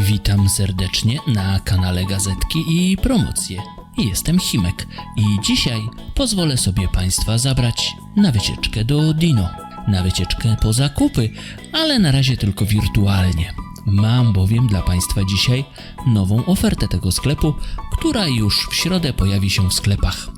Witam serdecznie na kanale Gazetki i Promocje. Jestem Himek i dzisiaj pozwolę sobie Państwa zabrać na wycieczkę do Dino. Na wycieczkę po zakupy, ale na razie tylko wirtualnie. Mam bowiem dla Państwa dzisiaj nową ofertę tego sklepu, która już w środę pojawi się w sklepach.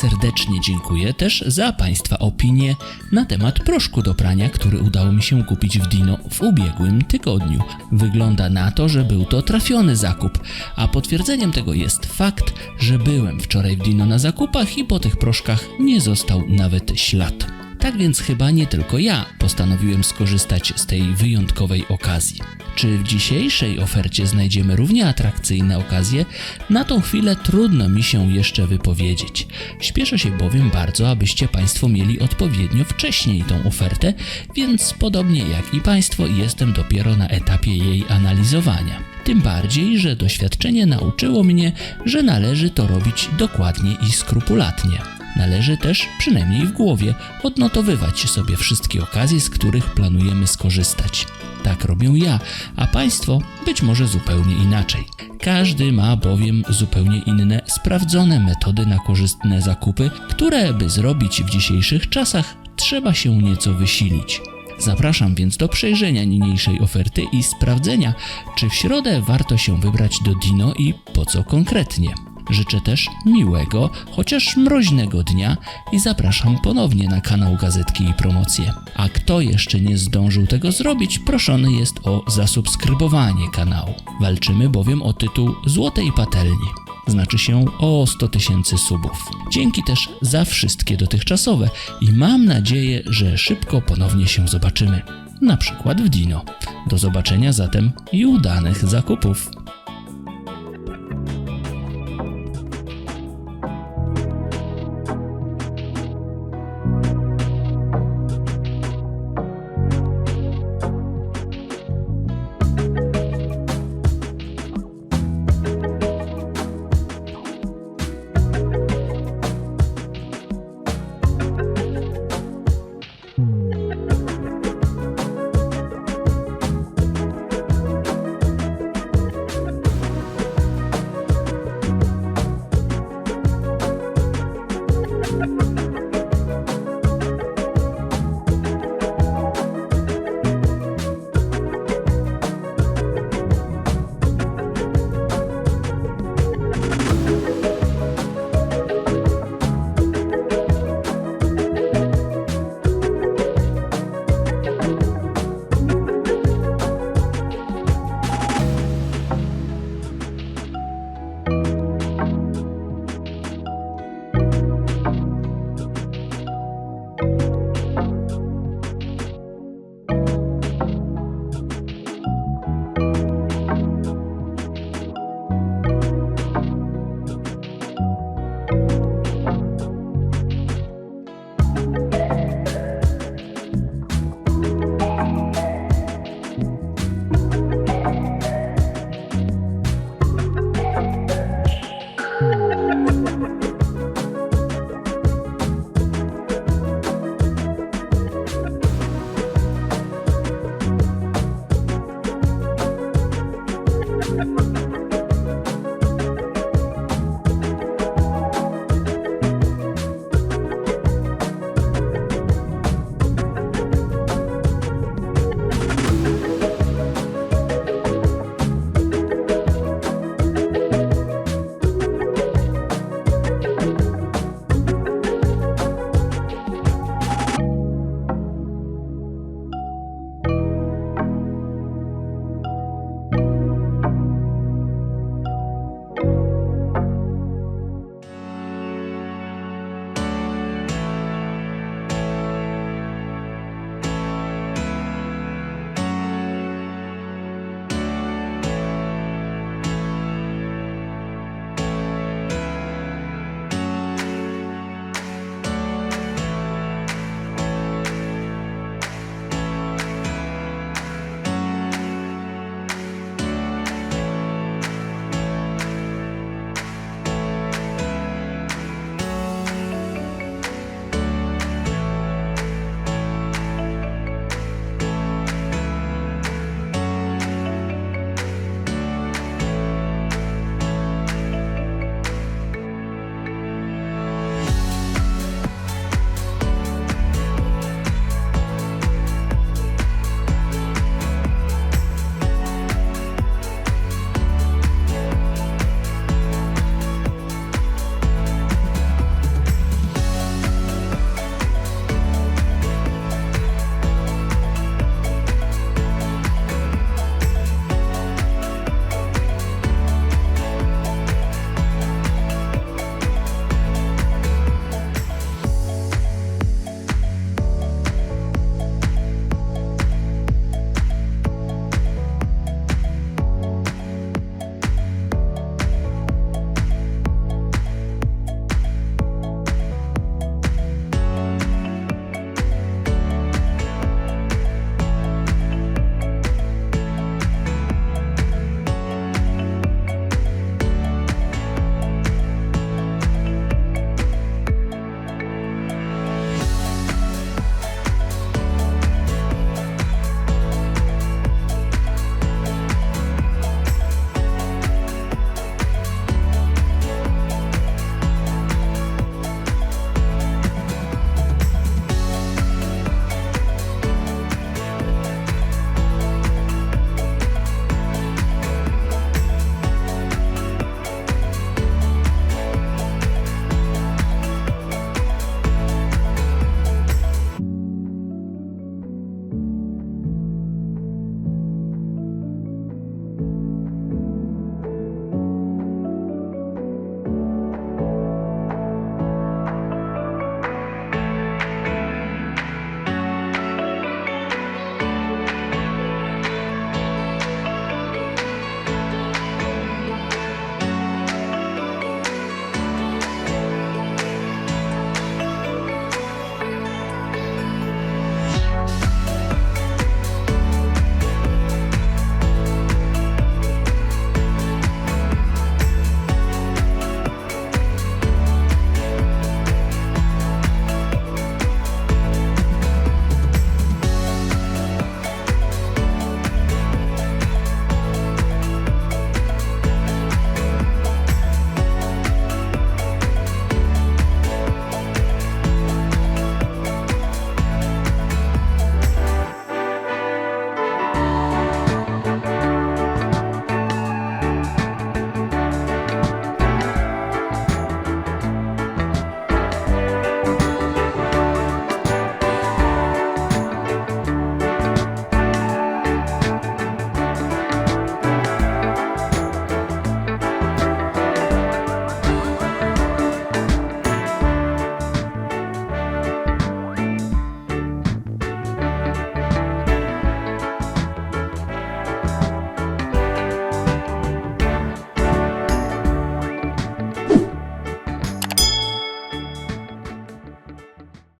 Serdecznie dziękuję też za Państwa opinie na temat proszku do prania, który udało mi się kupić w Dino w ubiegłym tygodniu. Wygląda na to, że był to trafiony zakup, a potwierdzeniem tego jest fakt, że byłem wczoraj w Dino na zakupach i po tych proszkach nie został nawet ślad. Tak więc chyba nie tylko ja postanowiłem skorzystać z tej wyjątkowej okazji. Czy w dzisiejszej ofercie znajdziemy równie atrakcyjne okazje? Na tą chwilę trudno mi się jeszcze wypowiedzieć. Śpieszę się bowiem bardzo, abyście Państwo mieli odpowiednio wcześniej tą ofertę, więc podobnie jak i Państwo jestem dopiero na etapie jej analizowania. Tym bardziej, że doświadczenie nauczyło mnie, że należy to robić dokładnie i skrupulatnie. Należy też, przynajmniej w głowie, odnotowywać sobie wszystkie okazje, z których planujemy skorzystać. Tak robię ja, a Państwo być może zupełnie inaczej. Każdy ma bowiem zupełnie inne, sprawdzone metody na korzystne zakupy, które, by zrobić w dzisiejszych czasach, trzeba się nieco wysilić. Zapraszam więc do przejrzenia niniejszej oferty i sprawdzenia, czy w środę warto się wybrać do Dino i po co konkretnie. Życzę też miłego, chociaż mroźnego dnia i zapraszam ponownie na kanał Gazetki i Promocje. A kto jeszcze nie zdążył tego zrobić, proszony jest o zasubskrybowanie kanału. Walczymy bowiem o tytuł Złotej Patelni. Znaczy się o 100 tysięcy subów. Dzięki też za wszystkie dotychczasowe i mam nadzieję, że szybko ponownie się zobaczymy. Na przykład w Dino. Do zobaczenia zatem i udanych zakupów.